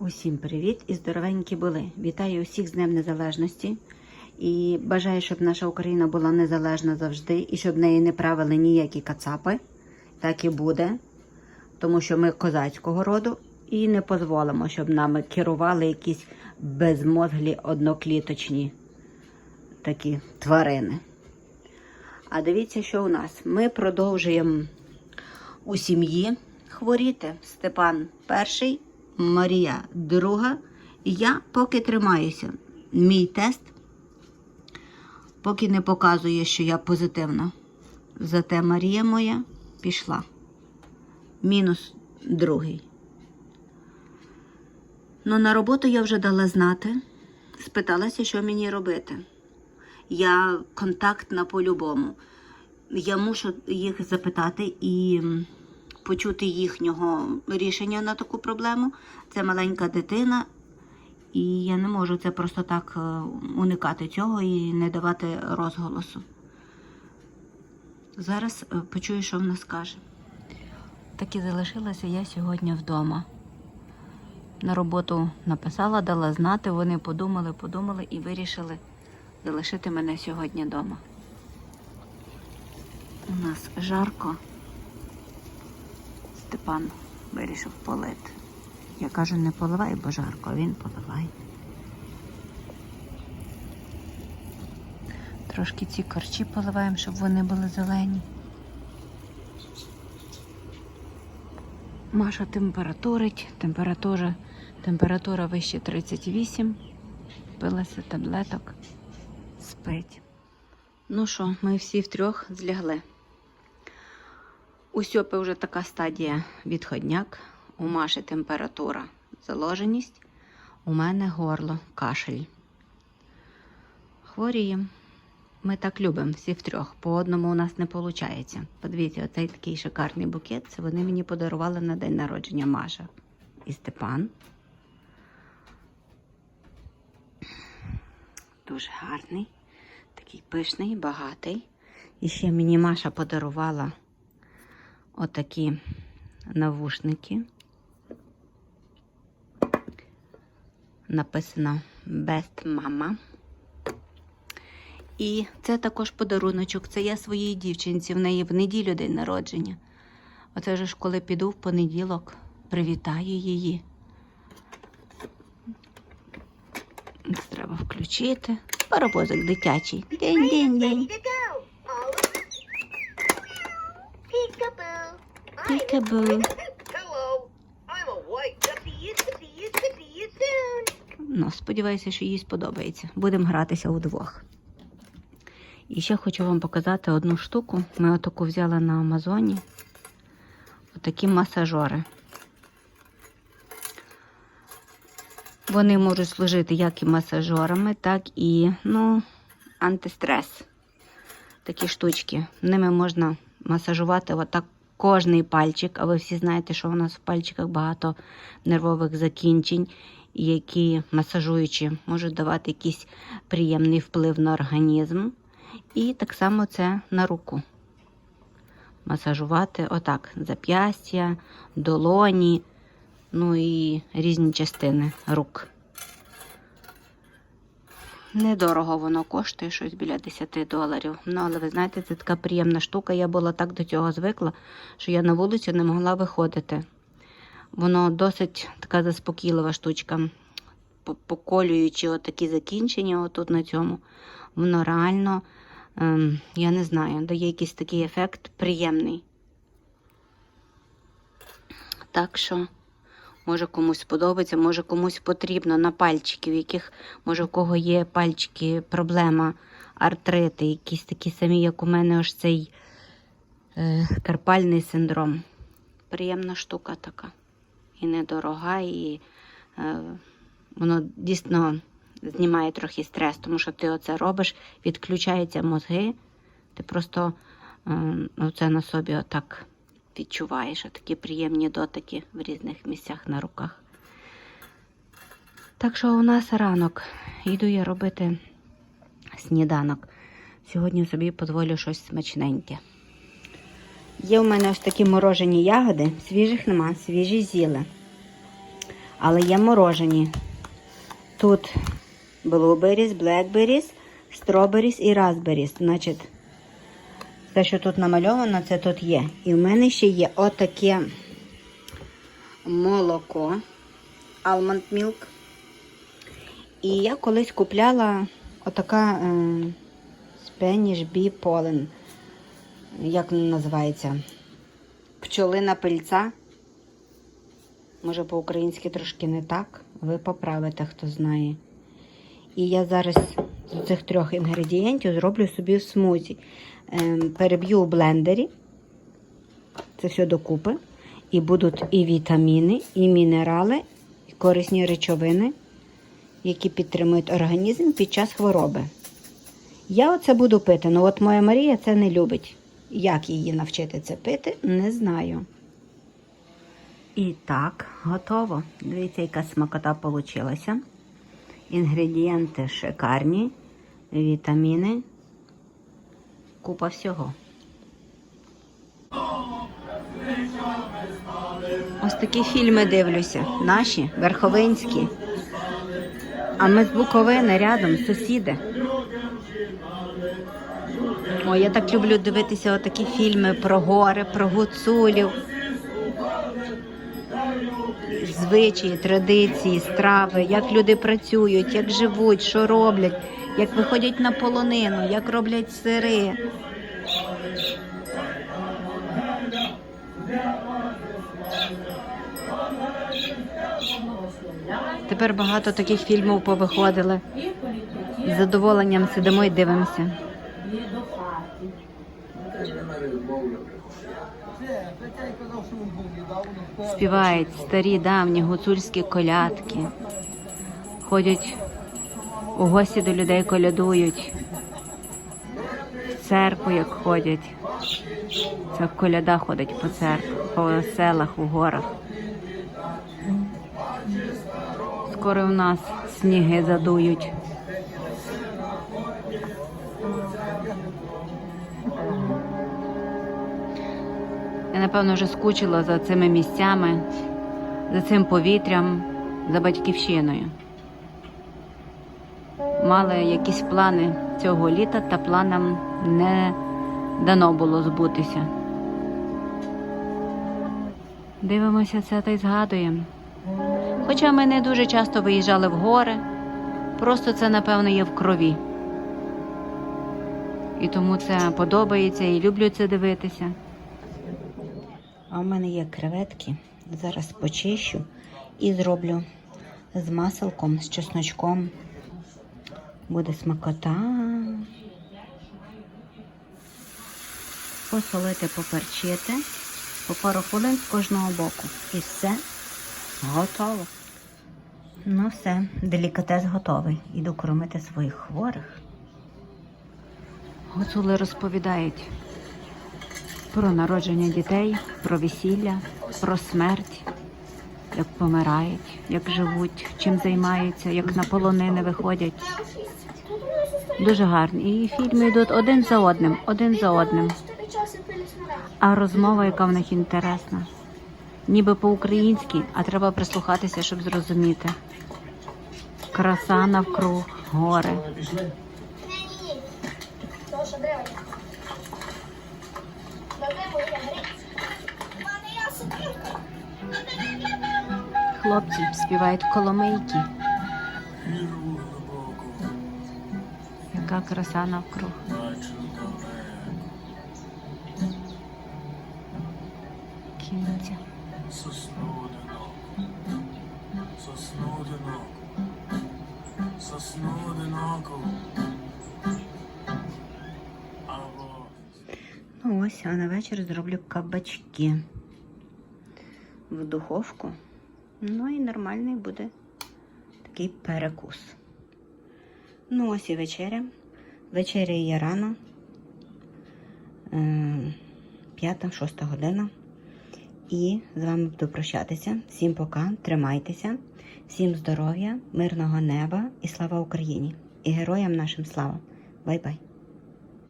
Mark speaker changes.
Speaker 1: Усім привіт і здоровенькі були. Вітаю усіх з Днем Незалежності і бажаю, щоб наша Україна була незалежна завжди і щоб неї не правили ніякі кацапи. Так і буде, тому що ми козацького роду і не дозволимо, щоб нами керували якісь безмозглі однокліточні такі тварини. А дивіться, що у нас. Ми продовжуємо у сім'ї хворіти. Степан перший, Марія друга. Я поки тримаюся. Мій тест поки не показує, що я позитивна. Зате Марія моя пішла. Мінус другий. Ну, на роботу я вже дала знати. Спиталася, що мені робити. Я контактна по-любому. Я мушу їх запитати і почути їхнього рішення на таку проблему. Це маленька дитина, і я не можу це просто так е, уникати цього і не давати розголосу. Зараз е, почую, що вона скаже. Так і залишилася я сьогодні вдома. На роботу написала, дала знати, вони подумали, подумали і вирішили залишити мене сьогодні вдома. У нас жарко. Степан вирішив полити. Я кажу, не поливай, бо жарко, він поливає. Трошки ці корчі поливаємо, щоб вони були зелені. Маша температурить, температура, температура вище 38, пилася таблеток, спить. Ну що, ми всі втрьох злягли. У Сьопи вже така стадія відходняк, у Маші температура, заложеність, у мене горло, кашель. Хворіємо. Ми так любимо всі втрьох. По одному у нас не виходить. Подивіться, оцей такий шикарний букет. Це вони мені подарували на день народження Маша і Степан. Дуже гарний, такий пишний, багатий. І ще мені Маша подарувала отакі навушники. Написано Best Mama. І це також подаруночок. Це я своїй дівчинці. В неї в неділю день народження. Оце ж коли піду в понеділок, привітаю її. Треба включити. Паровозик дитячий. День-день-день.
Speaker 2: Soon.
Speaker 1: Ну, сподіваюся, що їй сподобається. Будемо гратися удвох. І ще хочу вам показати одну штуку. Ми отаку взяли на Амазоні. Отакі масажори. Вони можуть служити як і масажорами, так і ну, антистрес. Такі штучки. Ними можна масажувати отак кожний пальчик. А ви всі знаєте, що у нас в пальчиках багато нервових закінчень, які масажуючи можуть давати якийсь приємний вплив на організм. І так само це на руку. Масажувати отак зап'ястя, долоні, ну і різні частини рук. Недорого воно коштує щось біля 10 доларів. Ну, але ви знаєте, це така приємна штука. Я була так до цього звикла, що я на вулицю не могла виходити. Воно досить така заспокійлива штучка. Поколюючи отакі закінчення отут на цьому, воно реально, ем, я не знаю, дає якийсь такий ефект приємний. Так що, може комусь сподобається, може комусь потрібно на пальчики, в яких, може, у кого є пальчики, проблема, артрити, якісь такі самі, як у мене, ось цей е, карпальний синдром. Приємна штука така. І недорога, і е, воно дійсно знімає трохи стрес, тому що ти оце робиш, відключаються мозги, ти просто е, оце на собі отак відчуваєш, такі приємні дотики в різних місцях на руках. Так що у нас ранок. Йду я робити сніданок. Сьогодні собі дозволю щось смачненьке. Є у мене ось такі морожені ягоди, свіжих нема, свіжі з'їли. Але є морожені. Тут blueberries, blackberries, strawberries і raspberries. Значить, те, що тут намальовано, це тут є. І в мене ще є отаке молоко, almond milk. І я колись купляла отака е, Spanish Bee Pollen. Як вона називається? Пчолина пильця. Може, по-українськи трошки не так. Ви поправите, хто знає. І я зараз з цих трьох інгредієнтів зроблю собі смузі. Ем, переб'ю у блендері. Це все докупи. І будуть і вітаміни, і мінерали, і корисні речовини, які підтримують організм під час хвороби. Я оце буду пити. Ну от моя Марія це не любить. Як її навчити це пити, не знаю. І так, готово. Дивіться, яка смакота вийшла. Інгредієнти шикарні, вітаміни, купа всього. Ось такі фільми дивлюся. Наші, верховинські. А ми з Буковини рядом, сусіди. О, я так люблю дивитися отакі фільми про гори, про гуцулів. Звичаї, традиції, страви, як люди працюють, як живуть, що роблять, як виходять на полонину, як роблять сири. Тепер багато таких фільмів повиходили. З задоволенням сидимо і дивимося. Співають старі давні гуцульські колядки. Ходять у гості до людей колядують. В церкву як ходять. Це коляда ходить по церкві, по селах, у горах. Скоро у нас сніги задують. Я напевно вже скучила за цими місцями, за цим повітрям, за батьківщиною. Мали якісь плани цього літа, та планам не дано було збутися. Дивимося це та й згадуємо. Хоча ми не дуже часто виїжджали в гори, просто це, напевно, є в крові. І тому це подобається і люблю це дивитися. А в мене є креветки. Зараз почищу і зроблю з маселком, з чесночком. Буде смакота. Посолити, поперчити по пару хвилин з кожного боку. І все готово. Ну все, делікатес готовий. Іду кормити своїх хворих. Гуцули розповідають про народження дітей, про весілля, про смерть, як помирають, як живуть, чим займаються, як на полонини виходять. Дуже гарні. І фільми йдуть один за одним, один за одним. А розмова, яка в них інтересна. Ніби по-українськи, а треба прислухатися, щоб зрозуміти. Краса навкруг, гори. Хлопці співають коломийки. Яка краса навкруг. Кінця.
Speaker 3: Сосну одиноку, сосну одиноку,
Speaker 1: Ну ось, а на вечір зроблю кабачки в духовку. Ну і нормальний буде такий перекус. Ну, ось і вечеря. Вечеря є рано. Е, П'ята-шоста година. І з вами буду прощатися. Всім пока, тримайтеся, всім здоров'я, мирного неба і слава Україні! І героям нашим слава! Бай-бай!